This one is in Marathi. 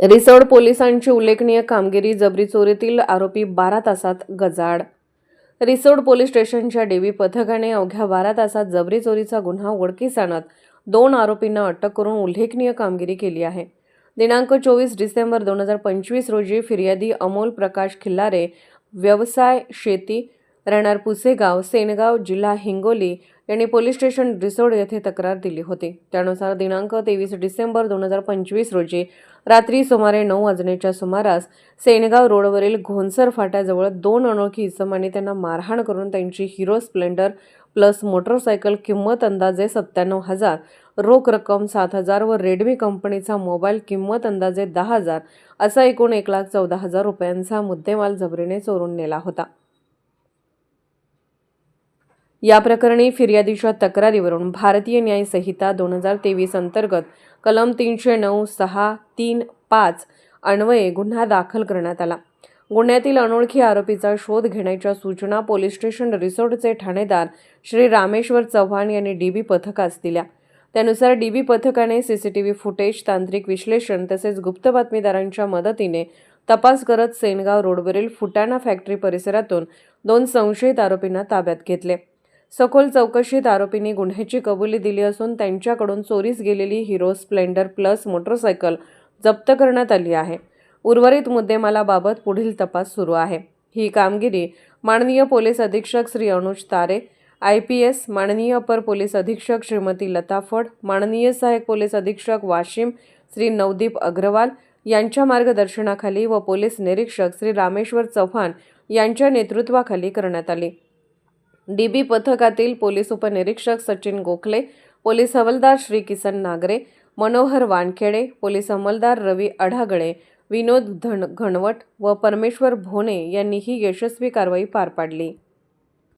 रिसोड पोलिसांची उल्लेखनीय कामगिरी जबरी चोरीतील आरोपी बारा तासात गजाड रिसोड पोलीस स्टेशनच्या डेवी पथकाने अवघ्या बारा तासात जबरी चोरीचा गुन्हा उघडकीस आणत दोन आरोपींना अटक करून उल्लेखनीय कामगिरी केली आहे. दिनांक चोवीस डिसेंबर दोन हजार पंचवीस रोजी फिर्यादी अमोल प्रकाश खिल्लारे व्यवसाय शेती राहणार पुसेगाव सेनगाव जिल्हा हिंगोली यांनी पोलीस स्टेशन रिसोड येथे तक्रार दिली होती. त्यानुसार दिनांक तेवीस डिसेंबर दोन हजार पंचवीस रोजी रात्री सुमारे नऊ वाजण्याच्या सुमारास सेनगाव रोडवरील घोनसर फाट्याजवळ दोन अनोळखी इसमांनी त्यांना मारहाण करून त्यांची हिरो स्प्लेंडर प्लस मोटरसायकल किंमत अंदाजे सत्त्याण्णव हजार रोख रक्कम सात हजार व रेडमी कंपनीचा मोबाईल किंमत अंदाजे दहा हजार असा एकूण एक लाख चौदा हजार रुपयांचा मुद्देमाल जबरीने चोरून नेला होता. या प्रकरणी फिर्यादीच्या तक्रारीवरून भारतीय न्याय संहिता दोन हजार तेवीस अंतर्गत कलम तीनशे नऊ सहा तीन पाच अन्वये गुन्हा दाखल करण्यात आला. गुन्ह्यातील अनोळखी आरोपीचा शोध घेण्याच्या सूचना पोलीस स्टेशन रिसोर्टचे ठाणेदार श्री रामेश्वर चव्हाण यांनी डीबी पथकास दिल्या. त्यानुसार डीबी पथकाने सीसीटीव्ही फुटेज तांत्रिक विश्लेषण तसेच गुप्त बातमीदारांच्या मदतीने तपास करत सेनगाव रोडवरील फुटाणा फॅक्टरी परिसरातून दोन संशयित आरोपींना ताब्यात घेतले. सखोल चौकशीत आरोपींनी गुन्ह्याची कबुली दिली असून त्यांच्याकडून चोरीस गेलेली हिरो स्प्लेंडर प्लस मोटरसायकल जप्त करण्यात आली आहे. उर्वरित मुद्देमालाबाबत पुढील तपास सुरू आहे. ही कामगिरी माननीय पोलीस अधीक्षक श्री अनुज तारे आय पी एस माननीय अपर पोलीस अधीक्षक श्रीमती लता फड माननीय सहाय्यक पोलीस अधीक्षक वाशिम श्री नवदीप अग्रवाल यांच्या मार्गदर्शनाखाली व पोलीस निरीक्षक श्री रामेश्वर चव्हाण यांच्या नेतृत्वाखाली करण्यात आली. डीबी पथकातील पोलीस उपनिरीक्षक सचिन गोखले पोलीस हवालदार श्री किसन नागरे मनोहर वानखेडे पोलीस अंमलदार रवी अढागळे विनोद धन घनवट व परमेश्वर भोने यांनी ही यशस्वी कारवाई पार पाडली.